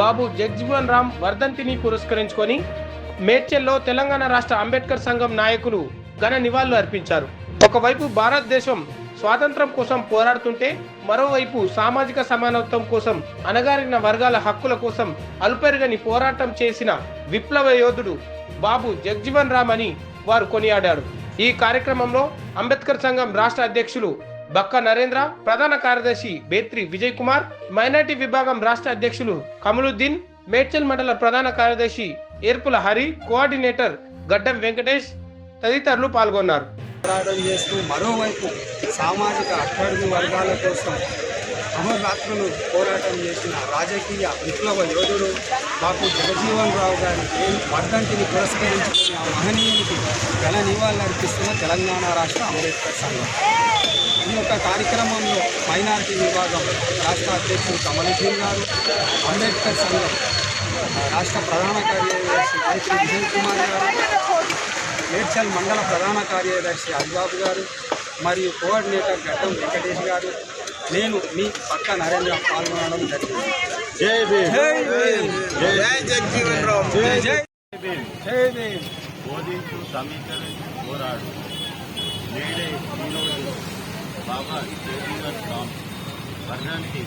బాబు జగ్జీవన్ రామ్ వర్ధంతిని పురస్కరించుకొని మేడ్చల్లో తెలంగాణ రాష్ట్ర అంబేద్కర్ సంఘం నాయకులు ఘన నివాళులు అర్పించారు. ఒకవైపు భారతదేశం స్వాతంత్రం కోసం పోరాడుతుంటే మరోవైపు సామాజిక సమానత్వం కోసం అణగారిన వర్గాల హక్కుల కోసం అలుపెరగని పోరాటం చేసిన విప్లవ యోధుడు బాబు జగ్జీవన్ రామ్ అని వారు కొనియాడారు. ఈ కార్యక్రమంలో అంబేద్కర్ సంఘం రాష్ట్ర అధ్యక్షులు బక్క నరేంద్ర ప్రధాన కార్యదర్శి బేత్రి విజయ్ కుమార్ మైనార్టీ విభాగం రాష్ట్ర అధ్యక్షులు కమలుద్దీన్ మేడ్చల్ మండల ప్రధాన కార్యదర్శి ఏర్పుల హరి కోఆర్డినేటర్ గడ్డం వెంకటేష్ తదితరులు పాల్గొన్నారు. పోరాటం చేస్తూ మరోవైపు సామాజిక అట్టడుగు వర్గాల కోసం అహోరాత్రులు పోరాటం చేసిన రాజకీయ విప్లవ యోధుడు బాపు జగజీవన్ రావు గారి వర్ధంతిని పురస్కరించుకుని ఆ మహనీయునికి ఘన నివాళులర్పిస్తున్న తెలంగాణ రాష్ట్ర అంబేద్కర్ సంఘం. యొక్క కార్యక్రమంలో మైనారిటీ విభాగం రాష్ట్ర అధ్యక్షుడు కమలుద్దీన్ గారు అంబేద్కర్ సంఘం రాష్ట్ర ప్రధాన కార్యదర్శి మైత్రి విజయ్ కుమార్ గారు మేడ్చల్ మండల ప్రధాన కార్యదర్శి అల్బాబు గారు మరియు కోఆర్డినేటర్ గడ్డం వెంకటేష్ గారు. నేను మీ పక్క నరేంద్ర పాల్గొనడం జరిగింది. జై జై భీమ్. జై జగజీవన్ రామ్. జై జై భీమ్. జై భీమ్. బోధించు సమీకరించి పోరాడు. నేడే ఈరోజు బాబా జగజీవన్ రామ్ వర్ధంతి